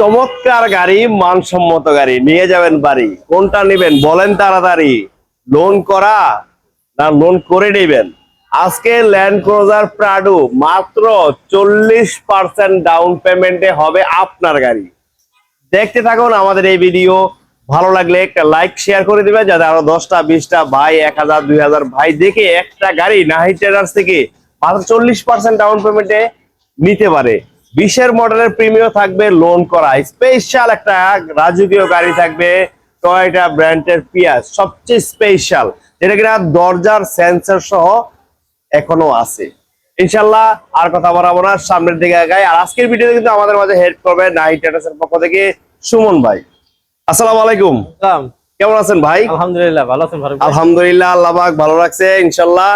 চমৎকার গাড়ি, মানসম্মত গাড়ি। নিয়ে যাবেন বাড়ি। কোনটা নেবেন বলেন তাড়াতাড়ি। লোন করা না লোন করে নেবেন? আজকে ল্যান্ড ক্রোজার প্রাডো মাত্র চল্লিশ পার্সেন্ট ডাউন পেমেন্টে হবে আপনার গাড়ি। দেখতে থাকুন আমাদের এই ভিডিও ভালো লাগলে একটা লাইক শেয়ার করে দিবেন, যাতে আরও দশটা, বিশটা, ভাই, এক হাজার, দুই হাজার ভাই দেখে একটা গাড়ি নাহি ট্রেডার্স থেকে মাত্র চল্লিশ পার্সেন্ট ডাউন পেমেন্টে নিতে পারে। বিশের মডেলের প্রিমিয়াম থাকবে লোন করা। স্পেশাল একটা রাজকীয় গাড়ি থাকবে টয়টা ব্র্যান্ডের পিয়াজ সবচেয়ে স্পেশাল যেটা কিনা দরজার সেন্সর সহ এখনও আছে। ইনশাল্লাহ আর কথা বলাবো না সামনের দিকে আগাই। আর আজকের ভিডিওতে কিন্তু আমাদের মাঝে হেল্প করবে নাইট এর পক্ষ থেকে সুমন ভাই। আসসালামু আলাইকুম। কেমন আছেন ভাই? আলহামদুলিল্লাহ ভালো আছেন? আলহামদুলিল্লাহ আল্লাহ পাক ভালো রাখছে ইনশাল্লাহ।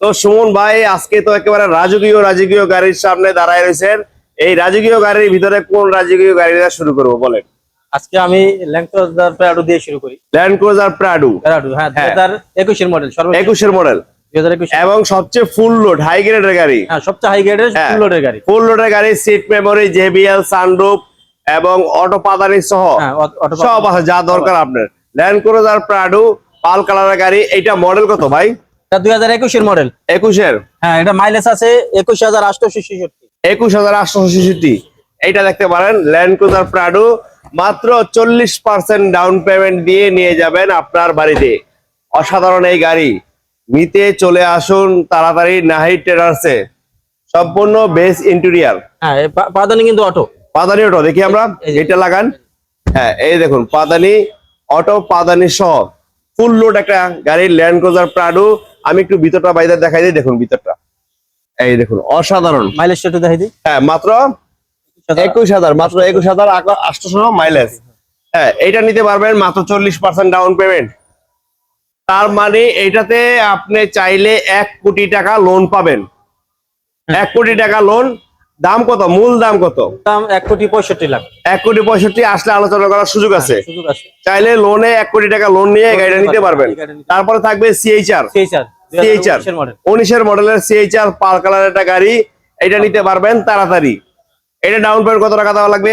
তো সুমন ভাই আজকে তো একেবারে রাজকীয় রাজকীয় গাড়ির সামনে দাঁড়ায় রয়েছেন। এই রাজকীয় গাড়ির ভিতরে কোন রাজকীয় গাড়িটা শুরু করব বলেন? আজকে আমি ল্যাংক্রজার প্রাডো দিয়ে শুরু করি। ল্যান্ড ক্রুজার প্রাডু প্রাডো হ্যাঁ দুই হ্যাঁ। হাজার একুশের মডেল সর্বোচ্চ একুশের মডেল দুই হাজার একুশ। এবং সবচেয়ে ফুল লোড হাই গ্রেডের গাড়ি। হ্যাঁ সবচেয়ে হাই গ্রেডের। ফুল লোডের গাড়ি। ফুল লোডের গাড়ি সিট মেমোরি জেবিএল সানরুফ এবং অটো পাদানি সহ। হ্যাঁ অটো সব আছে যা দরকার আপনার। ল্যান্ড ক্রুজার প্রাডু পাল কালারের গাড়ি এটা মডেল কত ভাই? দুই হাজার একুশের মডেল একুশের? হ্যাঁ এটা মাইলেজ আছে একুশ হাজার আটশোশো ছেষট্টি। একুশ হাজার আটশো ছেষট্টি। এইটা দেখতে পারেন ল্যান্ড ক্রুজার প্রাডু মাত্র চল্লিশ পার্সেন্ট ডাউন পেমেন্ট দিয়ে নিয়ে যাবেন আপনার বাড়িতে। অসাধারণ এই গাড়ি। নিতে চলে আসুন তাড়াতাড়ি নাহি ট্রেডার্সে। সম্পূর্ণ বেস ইন্টেরিয়ার। হ্যাঁ পাদানি কিন্তু অটো। পাদানি অটো দেখি আমরা। এটা লাগান। হ্যাঁ এই দেখুন পাদানি অটো পাদানি সহ। ফুল লোড একটা গাড়ির ল্যান্ড ক্রুজার প্রাডু আমি একটু ভিতরটা বাইরে দেখাই দিই দেখুন ভিতরটা। এই দেখুন অসাধারণ। মাইলেজটা একটু দেখাই দিই। হ্যাঁ মাত্র একুশ হাজার। মাত্র একুশ হাজার আটশো মাইলেজ হ্যাঁ এটা নিতে পারবেন মাত্র চল্লিশ পার্সেন্ট ডাউন পেমেন্ট তার মানে এইটাতে আপনি চাইলে এক কোটি টাকা লোন পাবেন। এক কোটি টাকা লোন দাম কত? মূল দাম কত? দাম এক কোটি পঁয়ষট্টি লাখ। এক কোটি পঁয়ষট্টি আসলে আলোচনা করার সুযোগ আছে। চাইলে লোনে এক কোটি টাকা লোন নিয়ে গাড়িটা নিতে পারবেন। তারপরে থাকবে সিএইচআর সেই চার সিএইচআর মডেল উনিশের মডেলের সিএইচআর পাল কালার একটা গাড়ি। এটা নিতে পারবেন তাড়াতাড়ি। এটা ডাউন পেমেন্ট কত টাকা দেওয়া লাগবে?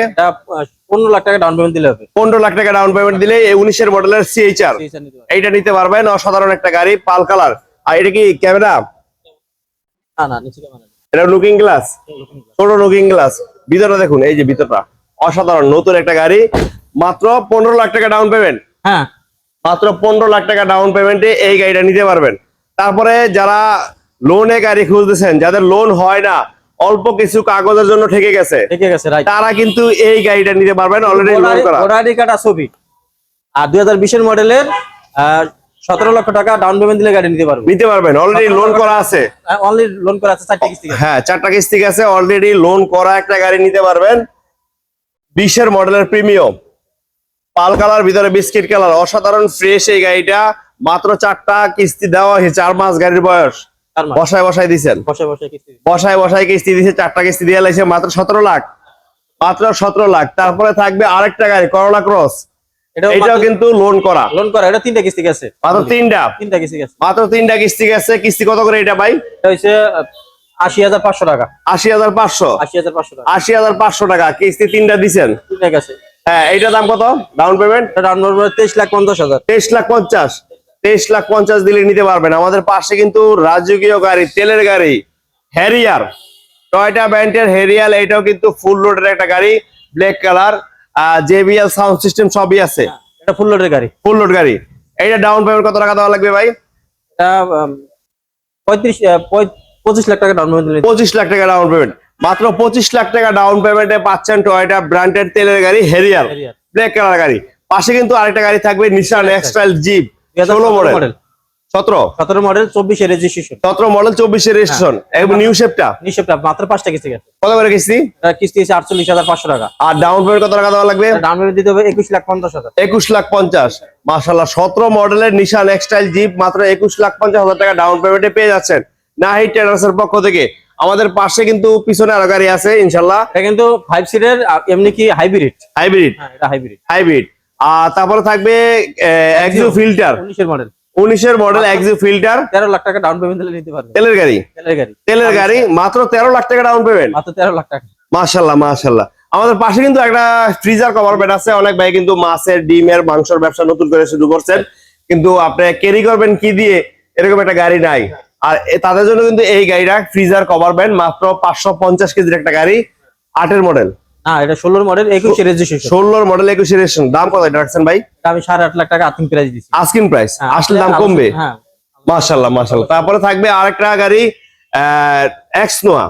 পনেরো লাখ টাকা ডাউন পেমেন্ট দিলে হবে। পনেরো লাখ টাকা ডাউন পেমেন্ট দিলে উনিশের মডেলের সিএইচআর এইটা নিতে পারবেন অসাধারণ একটা গাড়ি পাল কালার। আর এটা কি ক্যামেরা। এটা লুকিং গ্লাস ছোট লুকিং গ্লাস ভিতরটা দেখুন এই যে ভিতরটা। অসাধারণ নতুন একটা গাড়ি। মাত্র পনেরো লাখ টাকা ডাউন পেমেন্ট হ্যাঁ। মাত্র পনেরো লাখ টাকা ডাউন পেমেন্টে এই গাড়িটা নিতে পারবেন। তারপরে যারা লোনে গাড়ি খুঁজতেছেন যাদের লোন হয় না অল্প কিছু কাগজের জন্য ঠেকে গেছে ঠিক রাইট তারা কিন্তু এই গাড়িটা নিতে পারবেন অলরেডি লোন করা। আইডি ছবি। আর দুই হাজার বিশের মডেলের সতেরো লক্ষ টাকা ডাউন পেমেন্ট দিলে গাড়ি নিতে পারবে নিতে পারবেন অলরেডি লোন করা আছে। অনলি লোন করা আছে চারটে কিস্তি আছে। হ্যাঁ চারটা কিস্তি আছে অলরেডি লোন করা একটা গাড়ি নিতে পারবেন। বিশের মডেলের প্রিমিয়াম পাল কালার ভিতরে বিস্কিট কালার অসাধারণ ফ্রেশ এই গাড়িটা। মাত্র চারটা কিস্তি দেওয়া হয়েছে চার মাস গাড়ির বয়স। বসায় বসায় দিচ্ছেন বসায় বসায় কিস্তি দিছে চারটা কিস্তি দিয়ে লাগছে মাত্র সতেরো লাখ। মাত্র সতেরো লাখ। তারপরে থাকবে আরেকটা গাড়ি করোলা ক্রস এটাও কিন্তু লোন করা। লোন করা এটা তিনটা কিস্তি গেছে। মাত্র তিনটা। তিনটা কিস্তি গেছে। মাত্র তিনটা কিস্তি গেছে। কিস্তি কত করে এটা ভাই? হচ্ছে আশি হাজার পাঁচশো টাকা। আশি হাজার পাঁচশো। আশি হাজার পাঁচশো টাকা। আশি হাজার পাঁচশো টাকা। কিস্তি তিনটা গেছে। হ্যাঁ দাম কত? ডাউন পেমেন্ট এটা ডাউন পেমেন্ট তেইশ লাখ পঞ্চাশ হাজার। তেইশ লাখ পঞ্চাশ। তেইশ লাখ পঞ্চাশ দিলে নিতে পারবেন। আমাদের পাশে কিন্তু রাজকীয় গাড়ি তেলের গাড়ি হ্যারিয়ার টয়টা ব্যান্ডের হ্যারিয়ার এটাও কিন্তু ফুল লোডের একটা গাড়ি black colour JBL sound system সবই আছে। এটা ফুল লোডের গাড়ি। ফুল লোড গাড়ি। এইটা ডাউন পেমেন্ট কত টাকা দেওয়া লাগবে ভাই? পঁয়ত্রিশ পঁচিশ লাখ টাকা ডাউন পেমেন্ট পঁচিশ লাখ টাকা ডাউন পেমেন্ট মাত্র পঁচিশ লাখ টাকা ডাউন পেমেন্টে পাচ্ছেন টয়টা ব্র্যান্ডেড তেলের গাড়ি হ্যারিয়ার। ব্ল্যাক কালার গাড়ি। পাশে কিন্তু আরেকটা গাড়ি থাকবে নিশান এক্সট্রাইল জিপ ষোলো মডেল মডেল সতেরো? সতেরো মডেল চব্বিশে রেজিস্ট্রেশন সতেরো মডেল চব্বিশের রেজিস্ট্রেশন এবং নিউ শেপটা নিশ্চয়টা মাত্র পাঁচটা কিস্তি কত করে কিস্তি? কিস্তি হচ্ছে আটচল্লিশ হাজার পাঁচশো টাকা। আর ডাউন পেমেন্ট কত টাকা দেওয়া লাগবে? ডাউন পেমেন্ট দিতে হবে একুশ লাখ পঞ্চাশ হাজার। একুশ লাখ পঞ্চাশ। মাসাল্লাহ সতেরো মডেলের নিশান এক্সটাইল জিপ মাত্র একুশ লাখ পঞ্চাশ হাজার টাকা ডাউন পেমেন্টে পেয়ে যাচ্ছেন নাহি পক্ষ থেকে। আমাদের পাশে কিন্তু পিছনে আরও গাড়ি আছে ইনশাল্লাহ কিন্তু ফাইভ সিটের এমনি কি হাইব্রিড হাইব্রিড হাইব্রিড হাইব্রিড আর তারপরে থাকবে এক্সিও ফিল্টার উনিশের মডেল উনিশের মডেল এক্সিও ফিল্টার তেরো লাখ টাকা ডাউন পেমেন্ট দিলে নিতে পারবে। তেলের গাড়ি? তেলের গাড়ি। তেলের গাড়ি মাত্র তেরো লাখ টাকা ডাউন পেমেন্ট মাত্র তেরো লাখ টাকা। মাশাল্লাহ মাশাল্লাহ। আমাদের পাশে কিন্তু একটা ফ্রিজার কভার বেড আছে। অনেক ভাই কিন্তু মাছের ডিমের মাংসের ব্যবসা নতুন করে শুরু করছেন। কিন্তু আপনি ক্যারি করবেন কি দিয়ে? এরকম একটা গাড়ি নাই। আর তাদের জন্য কিন্তু এই গাড়িটা ফ্রিজার কভার ব্যান্ড মাত্র পাঁচশো পঞ্চাশ কেজির একটা গাড়ি আটের মডেল হ্যাঁ এটা ষোলোর মডেল একুশে রেজিস্ট্রেশন ষোলোর মডেল একুশে দাম কত এটা রাখছেন ভাই? আমি সাড়ে আট লাখ টাকা আর্থিং প্রাইস দিচ্ছি প্রাইস হ্যাঁ, আসলে দাম কমবে? হ্যাঁ। মাশাল্লাহ মাশাল্লাহ তারপরে থাকবে আরেকটা গাড়ি এক্স নোয়া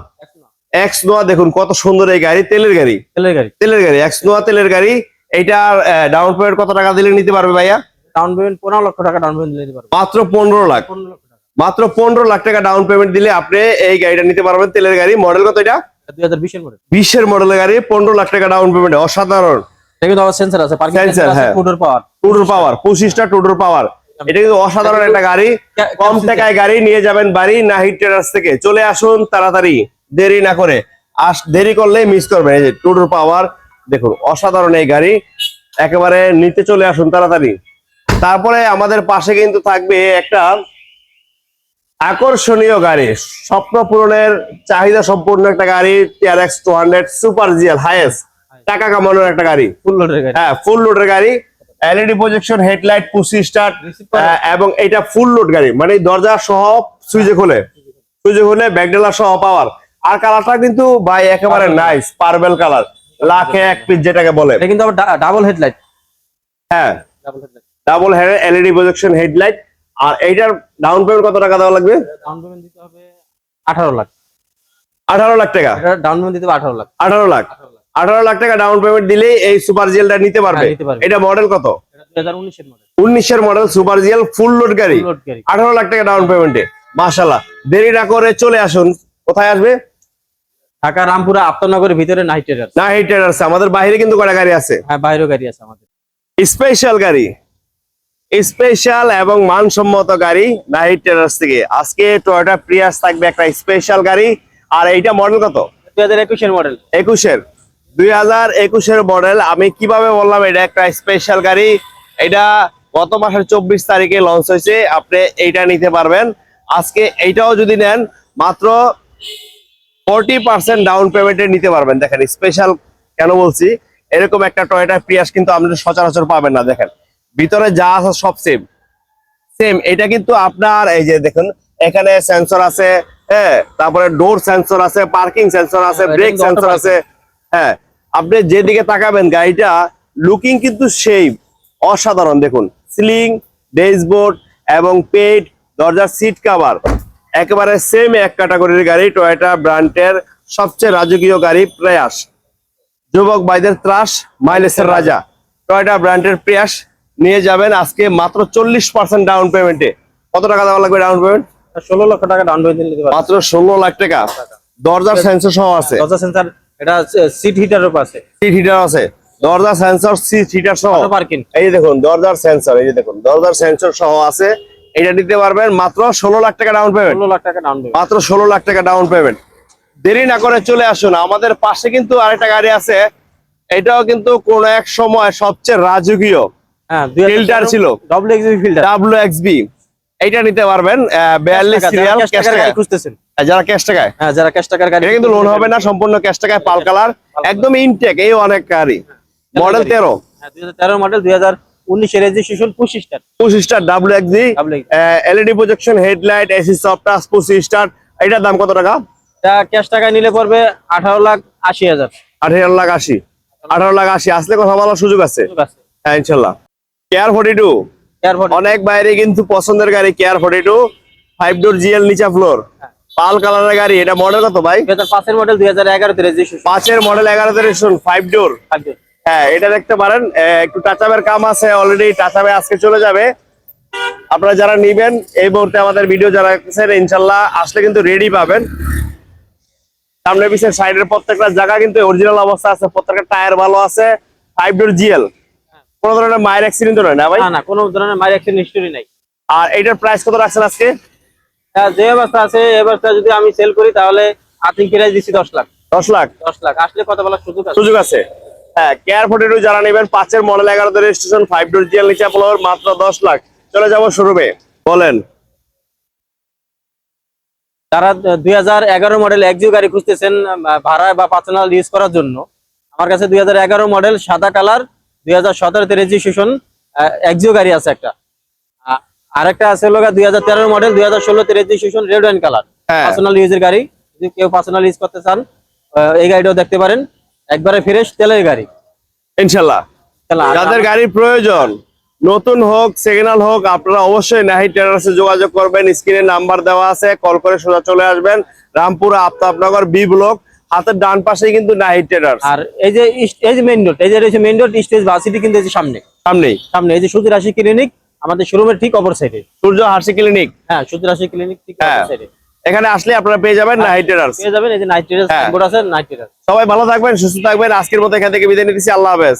এক্স নোয়া দেখুন কত সুন্দর এই গাড়ি তেলের গাড়ি। তেলের গাড়ি। তেলের গাড়ি এক্স নোয়া তেলের গাড়ি। এইটার ডাউন পেমেন্ট কত টাকা দিলে নিতে পারবে ভাইয়া? ডাউন পেমেন্ট পনেরো লক্ষ টাকা ডাউন পেমেন্ট দিতে পারব। মাত্র পনেরো লাখ। মাত্র পনেরো লাখ টাকা ডাউন পেমেন্ট দিলে আপনি এই গাড়িটা নিতে পারবেন তেলের গাড়ি। মডেল কত এটা? বিশের মডেল বিশের মডেলের গাড়ি পনেরো লাখ টাকা ডাউন পেমেন্ট অসাধারণ। সেন্সার আছে পার্কিং Sensor, আছে। পাওয়ার টুডোর পাওয়ার পঁচিশটা টুডোর পাওয়ার এটা কিন্তু অসাধারণ একটা গাড়ি। কম টাকায় গাড়ি নিয়ে যাবেন বাড়ি নাহিদ ট্রেডার্স থেকে। চলে আসুন তাড়াতাড়ি দেরি না করে। আস দেরি করলে মিস করবেন। এই যে টুডোর পাওয়ার দেখুন অসাধারণ এই গাড়ি। একেবারে নিতে চলে আসুন তাড়াতাড়ি। তারপরে আমাদের পাশে কিন্তু থাকবে একটা আকর্ষণীয় গাড়ি। স্বপ্ন পূরণের চাহিদা সম্পূর্ণ একটা গাড়ি TRX two hundred super GL highest টাকা কামানোর একটা গাড়ি। ফুল লোডের গাড়ি। হ্যাঁ ফুল লোডের গাড়ি। LED projection headlight push start এবং এটা ফুল লোড গাড়ি। মানে দরজা সহ সুইচে খোলে। সুইচে খুলে ব্যাকডেলার সহ পাওয়ার আর কালারটা কিন্তু ভাই একেবারে নাইস পার্বেল কালার লাখে এক পিস যেটাকে বলে। এটা কিন্তু আবার ডাবল হেডলাইট হ্যাঁ। Double headlight double head LED projection headlight আর এইটার ডাউন পেমেন্ট কত টাকা দেওয়া লাগবে? ডাউন পেমেন্ট দিতে হবে আঠারো লাখ। আঠারো লাখ টাকা? এটা ডাউন পেমেন্ট দিতে হবে আঠারো লাখ। আঠারো লাখ। আঠারো লাখ। টাকা ডাউন পেমেন্ট দিলেই এই সুপার জিএলটা নিতে পারবে? হ্যাঁ, এটা মডেল কত? এটা দুই হাজার উনিশের মডেল উনিশের model super GL full load গাড়ি লোড গাড়ি আঠারো লাখ টাকা ডাউন পেমেন্টে মাশাল্লাহ দেরি না করে চলে আসুন। কোথায় আসবে? ঢাকা রামপুরা আফতারনগরের ভিতরে নাইট ট্রেডার না হিটার আছে আমাদের বাইরে কিন্তু কটা গাড়ি আছে? হ্যাঁ বাইরেও গাড়ি আছে আমাদের। স্পেশাল গাড়ি। স্পেশাল এবং মানসম্মত গাড়ি নাইট টেরার্স থেকে। আজকে টয়োটা প্রিয়াস থাকবে একটা স্পেশাল গাড়ি। আর এইটা মডেল কত? দুই হাজার একুশের মডেল একুশের। দুই হাজার একুশের মডেল আমি কীভাবে বললাম এটা একটা স্পেশাল গাড়ি। এটা গত মাসের চব্বিশ তারিখে লঞ্চ হয়েছে। আপনি এইটা নিতে পারবেন। আজকে এইটাও যদি নেন মাত্র ফোরটি পার্সেন্ট ডাউন পেমেন্টে নিতে পারবেন। দেখেন স্পেশাল কেন বলছি? এরকম একটা টয়োটা প্রিয়াস কিন্তু আপনি সচরাচর পাবেন না দেখেন। ভিতরে যা আছে সব সেম সেম এটা কিন্তু আপনার এই যে দেখুন এখানে সেন্সর আছে হ্যাঁ তারপরে ডোর সেন্সর আছে পার্কিং সেন্সর আছে ব্রেক সেন্সর আছে হ্যাঁ আপনি যেদিকে তাকাবেন গাড়িটা লুকিং কিন্তু সেই অসাধারণ। দেখুন সিলিং ড্যাশবোর্ড এবং পেট দরজার সিট কাভার একেবারে সেম এক ক্যাটাগরির গাড়ি টয়োটা ব্র্যান্ডের সবচেয়ে রাজকীয় গাড়ি প্রয়াস যুবক ভাইদের ত্রাস মাইলেসের রাজা টয়োটা ব্র্যান্ডের প্রয়াস নিয়ে যাবেন আজকে মাত্র চল্লিশ পার্সেন্ট ডাউন পেমেন্টে কত টাকা দেওয়া লাগবে ডাউন পেমেন্ট ষোলো লক্ষ টাকা ডাউন পেমেন্ট মাত্র ষোলো লাখ টাকা। দরজার সেন্সর সহ আছে। দরজা সেন্সার এটা সিট হিটার উপর আছে সিট হিটার আছে। দরজা সেন্সর সিট হিটার সহ। পার্কিং এই যে দেখুন দরজার সেন্সর এই যে দেখুন দরজার সেন্সর সহ আছে। এটা নিতে পারবেন মাত্র ষোলো লাখ টাকা ডাউন পেমেন্ট ষোলো লাখ টাকা ডাউন পেমেন্ট মাত্র ষোলো লাখ টাকা ডাউন পেমেন্ট দেরি না করে চলে আসুন। আমাদের পাশে কিন্তু আরেকটা গাড়ি আছে। এটাও কিন্তু কোন এক সময় সবচেয়ে রাজকীয়। হ্যাঁ Filter ছিল। Double X B filter W X B এইটা নিতে পারবেন বিয়াল্লিশ সিরিয়াল ক্যাশ টাকায় খুঁজতেছেন। যারা ক্যাশ টাকায় হ্যাঁ যারা ক্যাশ টাকার গাড়ি এটা কিন্তু লোন হবে না সম্পূর্ণ ক্যাশ টাকায় পাল কালার একদম ইনটেক এই অনেক গাড়ি। মডেল তেরো হ্যাঁ দুই হাজার তেরো মডেল দুই হাজার উনিশের রেজিস্ট্রেশন পঁচিশ স্টার পঁচিশ star W X B LED projection headlight AC soft touch পঁচিশ স্টার এটার দাম কত টাকা? এটা ক্যাশ টাকায় নিলে পড়বে আঠারো লাখ আশি হাজার। আঠারো লাখ আশি। আঠারো লাখ আশি। আসলে কথা বলার সুযোগ আছে। হ্যাঁ ইনশাল্লাহ। কেয়ার ফোর্টি টু অনেক বাইরে কিন্তু পছন্দের গাড়ি care forty two five door GL নিচা ফ্লোর পাল কালারের গাড়ি এটা মডেল কত ভাই? পাঁচের মডেল দুই হাজার এগারোতে রেজিস্ট্রেশন পাঁচের মডেল এগারোতে রেশন ফাইভ ডোর হ্যাঁ এটা দেখতে পারেন একটু টাচাপের কাম আছে অলরেডি টাচাপে আজকে চলে যাবে। আপনারা যারা নিবেন এই মুহূর্তে আমাদের ভিডিও যারা ইনশাল্লাহ আসলে কিন্তু রেডি পাবেন। সামনে পিছের সাইডের প্রত্যেকটা জায়গা কিন্তু অরিজিনাল অবস্থা আছে প্রত্যেকটা টায়ার ভালো আছে ফাইভ ডোর জিএল কোনো ধরনের মায়ের অ্যাক্সিডেন্ট নয় না ভাই? না না কোনো ধরনের মারি অ্যাক্সিডেন্ট হিস্টোরি নাই। আর এটার প্রাইস কত রাখছেন আজকে? হ্যাঁ, যে অবস্থা আছে এই অবস্থা যদি আমি সেল করি তাহলে আর্থিং প্রাইস দিচ্ছি দশ লাখ। দশ লাখ? দশ লাখ। আসলে কত বলার সুযোগ আছে। সুযোগ আছে। হ্যাঁ কেয়ার ফোর্টি যারা নেবেন পাঁচের মডেল এগারোতে রেজিস্ট্রেশন ফাইভ ডোর জিএল নিচা ফ্লোর মাত্র দশ লাখ। চলে যাব শোরুমে বলেন। যারা দুই হাজার এগারো মডেল একজিও গাড়ি খুঁজতেছেন ভাড়া বা পার্সোনাল ইউজ করার জন্য আমার কাছে দুই হাজার এগারো মডেল সাদা কালার দুই হাজার সতেরোতে রেজিস্ট্রেশন এক্সিও গাড়ি আছে একটা। আরেকটা আছে দুই হাজার তেরো মডেল দুই হাজার ষোলোতে registration red and colour. Personal ইউজের গাড়ি যদি কেউ পার্সোনাল ইউজ করতে চান এই গাড়িটাও দেখতে পারেন। একবারে ফ্রেশ তেলের গাড়ি। ইনশাল্লাহ। যাদের গাড়ির প্রয়োজন নতুন হোক সেকেন্ড হোক আপনারা অবশ্যই নাহি টেরাসে যোগাযোগ করবেন। স্ক্রিনে নাম্বার দেওয়া আছে কল করে সোজা চলে আসবেন। Rampur Aftabnagar B block. হাতের ডান পাশে কিন্তু নাহি ট্রেডার্স আর এই যে এই যে মেইন রোড এই যে রয়েছে মেইন রোড স্টেজ ভার্সিটি কিন্তু এই যে সামনে। সামনেই। সামনে এই যে সুধীর রাশি ক্লিনিক আমাদের শোরুমের ঠিক অপর সাইডে সূর্য হাসি ক্লিনিক হ্যাঁ সুধীর রাশি ক্লিনিক ঠিক হ্যাঁ। অপর সাইডে এখানে আসলে আপনারা পেয়ে যাবেন নাইট ট্রেডার্স পেয়ে যাবেন এই যে নাইট হ্যাঁ। বোর্ড আছে নাইট ট্রেডার্স সবাই ভালো থাকবেন সুস্থ থাকবেন। আজকের মতো এখান থেকে বিদায় নিতেছি আল্লাহ হাফেজ।